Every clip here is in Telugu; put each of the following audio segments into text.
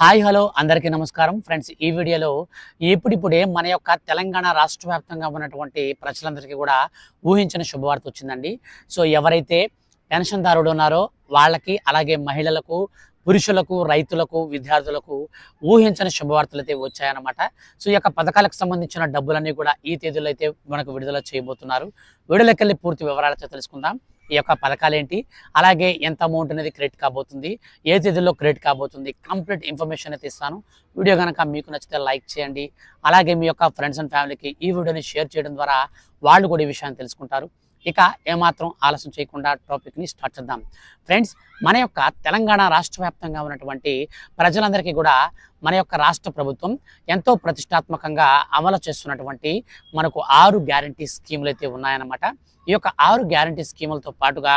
హాయ్ హలో అందరికీ నమస్కారం. ఫ్రెండ్స్ ఈ వీడియోలో ఇప్పుడిప్పుడే మన యొక్క తెలంగాణ రాష్ట్ర వ్యాప్తంగా ఉన్నటువంటి ప్రజలందరికీ కూడా ఊహించిన శుభవార్త వచ్చిందండి. సో ఎవరైతే పెన్షన్దారుడు ఉన్నారో వాళ్ళకి అలాగే మహిళలకు పురుషులకు రైతులకు విద్యార్థులకు ఊహించని శుభవార్తలు అయితే వచ్చాయన్నమాట. సో ఈ యొక్క పథకాలకు సంబంధించిన డబ్బులన్నీ కూడా ఈ తేదీలో అయితే మనకు విడుదల చేయబోతున్నారు. వీడియోలోకి పూర్తి వివరాలతో తెలుసుకుందాం. ఈ యొక్క పథకాలు ఏంటి అలాగే ఎంత అమౌంట్ అనేది క్రెడిట్ కాబోతుంది? ఏ తేదీలో క్రెడిట్ కాబోతుంది? కంప్లీట్ ఇన్ఫర్మేషన్ అయితే ఇస్తాను. వీడియో కనుక మీకు నచ్చితే లైక్ చేయండి. అలాగే మీ యొక్క ఫ్రెండ్స్ అండ్ ఫ్యామిలీకి ఈ వీడియోని షేర్ చేయడం ద్వారా వాళ్ళు కూడా ఈ విషయాన్ని తెలుసుకుంటారు. ఇక ఏమాత్రం ఆలస్యం చేయకుండా టాపిక్ని స్టార్ట్ చేద్దాం. ఫ్రెండ్స్ మన యొక్క తెలంగాణ రాష్ట్ర వ్యాప్తంగా ఉన్నటువంటి ప్రజలందరికీ కూడా మన యొక్క రాష్ట్ర ప్రభుత్వం ఎంతో ప్రతిష్టాత్మకంగా అమలు చేస్తున్నటువంటి మనకు ఆరు గ్యారంటీ స్కీములు అయితే ఉన్నాయన్నమాట. ఈ యొక్క ఆరు గ్యారంటీ స్కీములతో పాటుగా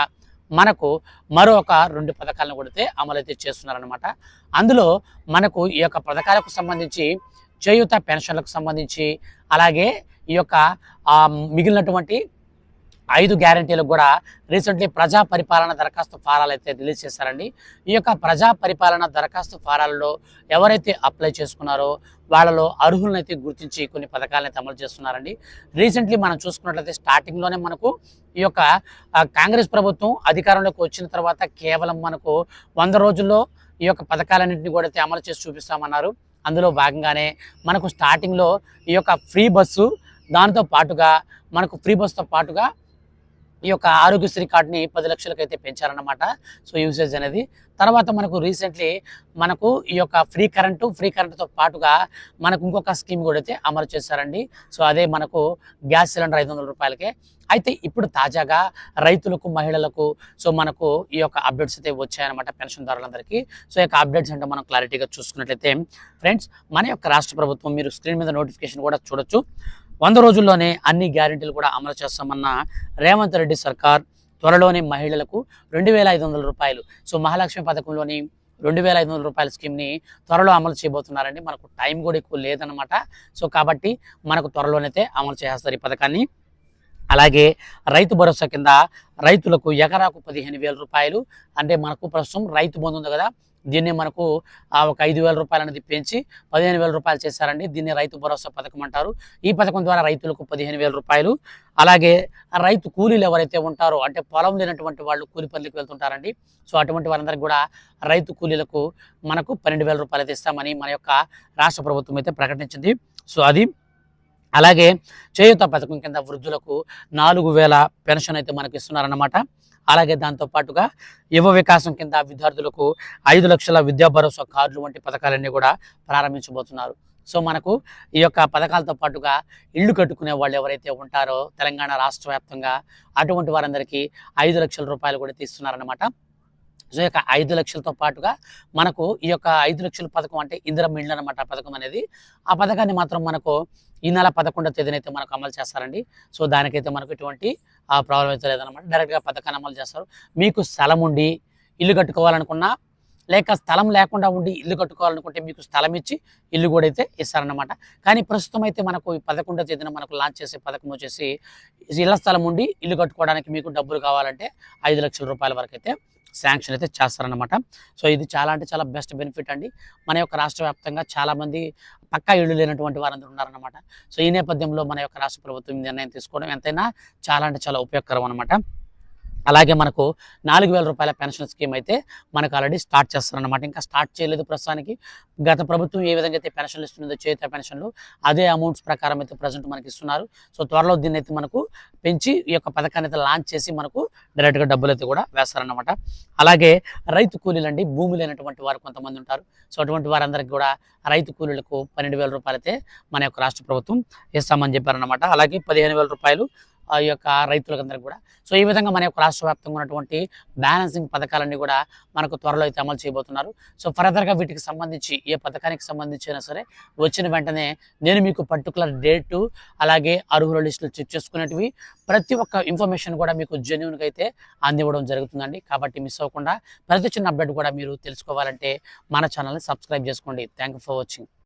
మనకు మరొక రెండు పథకాలను కొడితే అమలైతే చేస్తున్నారనమాట అందులో మనకు ఈ యొక్క పథకాలకు సంబంధించి చేయూత పెన్షన్లకు సంబంధించి అలాగే ఈ యొక్క మిగిలినటువంటి ఐదు గ్యారంటీలకు కూడా రీసెంట్లీ ప్రజా పరిపాలన దరఖాస్తు ఫారాలు అయితే రిలీజ్ చేశారండి. ఈ యొక్క ప్రజా పరిపాలన దరఖాస్తు ఫారాలలో ఎవరైతే అప్లై చేసుకున్నారో వాళ్ళలో అర్హులనైతే గుర్తించి కొన్ని పథకాలను అమలు చేస్తున్నారండి. రీసెంట్లీ మనం చూసుకున్నట్లయితే స్టార్టింగ్లోనే మనకు ఈ యొక్క కాంగ్రెస్ ప్రభుత్వం అధికారంలోకి వచ్చిన తర్వాత కేవలం మనకు వంద రోజుల్లో ఈ యొక్క పథకాలన్నింటినీ కూడా అయితే అమలు చేసి చూపిస్తామన్నారు. అందులో భాగంగానే మనకు స్టార్టింగ్లో ఈ యొక్క ఫ్రీ బస్సు దాంతో పాటుగా మనకు ఫ్రీ బస్సుతో పాటుగా ఈ యొక్క ఆరోగ్యశ్రీ కార్డుని పది లక్షలకు అయితే పెంచారన్నమాట. సో యూసేజ్ అనేది. తర్వాత మనకు రీసెంట్లీ మనకు ఈ యొక్క ఫ్రీ కరెంటు ఫ్రీ కరెంటుతో పాటుగా మనకు ఇంకొక స్కీమ్ కూడా అయితే అమలు చేశారండి. సో అదే మనకు గ్యాస్ సిలిండర్ ఐదు వందల రూపాయలకే. అయితే ఇప్పుడు తాజాగా రైతులకు మహిళలకు సో మనకు ఈ యొక్క అప్డేట్స్ అయితే వచ్చాయన్నమాట పెన్షన్దారులందరికీ. సో ఈ యొక్క అప్డేట్స్ అంటే మనం క్లారిటీగా చూసుకున్నట్లయితే ఫ్రెండ్స్ మన యొక్క రాష్ట్ర ప్రభుత్వం మీరు స్క్రీన్ మీద నోటిఫికేషన్ కూడా చూడొచ్చు. వంద రోజుల్లోనే అన్ని గ్యారెంటీలు కూడా అమలు చేస్తామన్న రేవంత్ రెడ్డి సర్కార్ త్వరలోనే మహిళలకు రెండు వేల ఐదు వందల రూపాయలు. సో మహాలక్ష్మి పథకంలోని రెండు వేల ఐదు వందల రూపాయల స్కీమ్ని త్వరలో అమలు చేయబోతున్నారండి. మనకు టైం కూడా ఎక్కువ లేదనమాట సో కాబట్టి మనకు త్వరలోనైతే అమలు చేస్తారు ఈ పథకాన్ని. అలాగే రైతు భరోసా కింద రైతులకు ఎకరాకు పదిహేను వేల రూపాయలు. అంటే మనకు ప్రస్తుతం రైతు బంధు ఉంది కదా దీన్ని మనకు ఆ, ఒక ఐదు వేల రూపాయలు అనేది పెంచి పదిహేను వేల రూపాయలు చేశారండి. దీన్ని రైతు భరోసా పథకం అంటారు. ఈ పథకం ద్వారా రైతులకు పదిహేను వేల రూపాయలు. అలాగే రైతు కూలీలు ఎవరైతే ఉంటారో అంటే పొలం లేనటువంటి వాళ్ళు కూలి పనులకు వెళ్తుంటారండి. సో అటువంటి వారందరికీ కూడా రైతు కూలీలకు మనకు పన్నెండు వేల రూపాయలు అయితే ఇస్తామని మన యొక్క రాష్ట్ర ప్రభుత్వం అయితే ప్రకటించింది. సో అది. అలాగే చేయూత పథకం కింద వృద్ధులకు నాలుగు వేల పెన్షన్ అయితే మనకి ఇస్తున్నారన్నమాట. అలాగే దాంతో పాటుగా యువ వికాసం కింద విద్యార్థులకు ఐదు లక్షల విద్యా భరోసా కార్డులు వంటి పథకాలన్నీ కూడా ప్రారంభించబోతున్నారు. సో మనకు ఈ యొక్క పథకాలతో పాటుగా ఇల్లు కట్టుకునే వాళ్ళు ఎవరైతే ఉంటారో తెలంగాణ రాష్ట్ర వ్యాప్తంగా అటువంటి వారందరికీ ఐదు లక్షల రూపాయలు కూడా తీస్తున్నారనమాట సో ఈ యొక్క ఐదు లక్షలతో పాటుగా మనకు ఈ యొక్క ఐదు లక్షల పథకం అంటే ఇందిరం ఇళ్ళు అనమాట పథకం అనేది. ఆ పథకాన్ని మాత్రం మనకు ఈ నెల పదకొండో తేదీనైతే మనకు అమలు చేస్తారండి. సో దానికైతే మనకు ఇటువంటి ఆ ప్రాబ్లం అయితే లేదనమాట డైరెక్ట్గా పథకాన్ని అమలు చేస్తారు. మీకు స్థలం ఉండి ఇల్లు కట్టుకోవాలనుకున్నా లేక స్థలం లేకుండా ఉండి ఇల్లు కట్టుకోవాలనుకుంటే మీకు స్థలం ఇచ్చి ఇల్లు కూడా అయితే ఇస్తారన్నమాట. కానీ ప్రస్తుతం అయితే మనకు ఈ పదకొండో తేదీన మనకు లాంచ్ చేసే పథకం వచ్చేసి ఇళ్ళ స్థలం ఉండి ఇల్లు కట్టుకోవడానికి మీకు డబ్బులు కావాలంటే ఐదు లక్షల రూపాయల వరకు అయితే శాంక్షన్ అయితే చేస్తారనమాట సో ఇది చాలా అంటే చాలా బెస్ట్ బెనిఫిట్ అండి. మన యొక్క రాష్ట్ర వ్యాప్తంగా చాలామంది పక్కా ఇళ్ళు లేనటువంటి వారందరూ ఉన్నారనమాట సో ఈ నేపథ్యంలో మన యొక్క రాష్ట్ర ప్రభుత్వం నిర్ణయం తీసుకోవడం ఎంతైనా చాలా అంటే చాలా ఉపయోగకరం అనమాట అలాగే మనకు నాలుగు వేల రూపాయల పెన్షన్ స్కీమ్ అయితే మనకు ఆల్రెడీ స్టార్ట్ చేస్తారనమాట ఇంకా స్టార్ట్ చేయలేదు ప్రస్తుతానికి. గత ప్రభుత్వం ఏ విధంగా అయితే పెన్షన్లు ఇస్తుందో చేత పెన్షన్లు అదే అమౌంట్స్ ప్రకారం అయితే ప్రజెంట్ మనకి ఇస్తున్నారు. సో త్వరలో దీన్ని అయితే మనకు పెంచి ఈ యొక్క పథకాన్ని అయితే లాంచ్ చేసి మనకు డైరెక్ట్గా డబ్బులు అయితే కూడా వేస్తారనమాట అలాగే రైతు కూలీలండి భూమి లేనటువంటి వారు కొంతమంది ఉంటారు. సో అటువంటి వారందరికీ కూడా రైతు కూలీలకు పన్నెండు వేల రూపాయలు అయితే మన యొక్క రాష్ట్ర ప్రభుత్వం ఇస్తామని చెప్పారనమాట అలాగే పదిహేను వేల రూపాయలు యొక్క రైతులకందరికీ కూడా. సో ఈ విధంగా మన యొక్క రాష్ట్ర వ్యాప్తంగా ఉన్నటువంటి బ్యాలెన్సింగ్ పథకాలన్నీ కూడా మనకు త్వరలో అయితే అమలు చేయబోతున్నారు. సో ఫర్దర్గా వీటికి సంబంధించి ఏ పథకానికి సంబంధించి సరే వచ్చిన వెంటనే నేను మీకు పర్టికులర్ డేటు అలాగే అర్హుల లిస్టులు చెక్ చేసుకునేటివి ప్రతి ఒక్క ఇన్ఫర్మేషన్ కూడా మీకు జెన్యున్గా అయితే అందివ్వడం జరుగుతుందండి. కాబట్టి మిస్ అవ్వకుండా ప్రతి చిన్న అప్డేట్ కూడా మీరు తెలుసుకోవాలంటే మన ఛానల్ని సబ్స్క్రైబ్ చేసుకోండి. Thank for watching